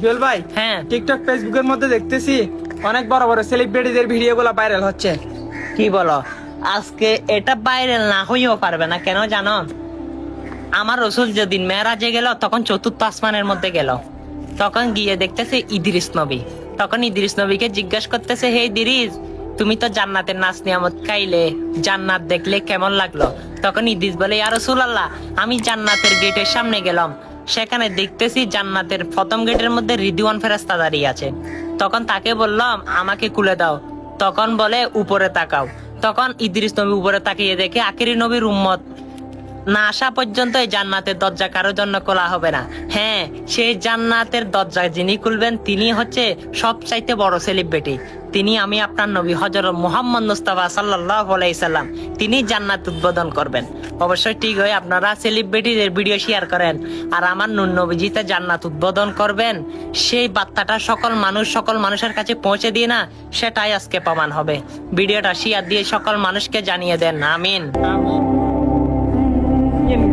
জুয়েল ভাই? হ্যাঁ। টিকটক ফেসবুকের মধ্যে দেখতেছি অনেক বড় বড় সেলিব্রিটিদের ভিডিও গুলো ভাইরাল হচ্ছে। কি বলো? আজকে এটা ভাইরাল না হইও পারবে না কেন জানো? আমার রসুল যেদিন মেয়েরাজে গেল তখন চতুর্থ আসমানের মধ্যে গেল। তখন গিয়ে দেখতেছে ইদিরিস নবী। তখন ইদিরিস নবীকে জিজ্ঞাসা করতেছে হে ইদিরিস তুমি তো জান্নাতের নাচ নিয়ামত খাইলে জান্নাত দেখলে কেমন লাগল? তখন ইদিস বলে ইয়া আল্লাহ আমি জান্নাতের গেটের সামনে গেলাম। সেখানে দেখতেছি জান্নাতের প্রথম গেটের মধ্যে রিদিওয়ান ফেরাস্তা দাঁড়িয়ে আছে। তখন তাকে বললাম, আমাকে কুলে দাও। তখন বলে, উপরে তাকাও। তখন ইদ্রিস নবী উপরে তাকিয়ে দেখে আকিরি নবীর উম্মত। না আসা পর্যন্ত এই জান্নাতের দরজা কারোর জন্য খোলা হবে না। হ্যাঁ সেই জান্নাতের দরজা যিনি খুলবেন, তিনি হচ্ছে সবচাইতে বড় সেলিব্রিটি তিনি আমি আপনার নবী হজরত মুহাম্মদ মুস্তাফা সাল্লাহ সাল্লাম, তিনি জান্নাত উদ্বোধন করবেন। অবশ্যই ঠিক হয় আপনারা সেলিব্রিটিদের ভিডিও শেয়ার করেন। আর আমার নুন নবীজিতে জান্নাত উদ্বোধন করবেন, সেই বার্তাটা সকল মানুষ, সকল মানুষের কাছে পৌঁছে দিয়ে না, সেটাই আজকে প্রমাণ হবে। ভিডিওটা শেয়ার দিয়ে সকল মানুষকে জানিয়ে দেন, আমিন। Мин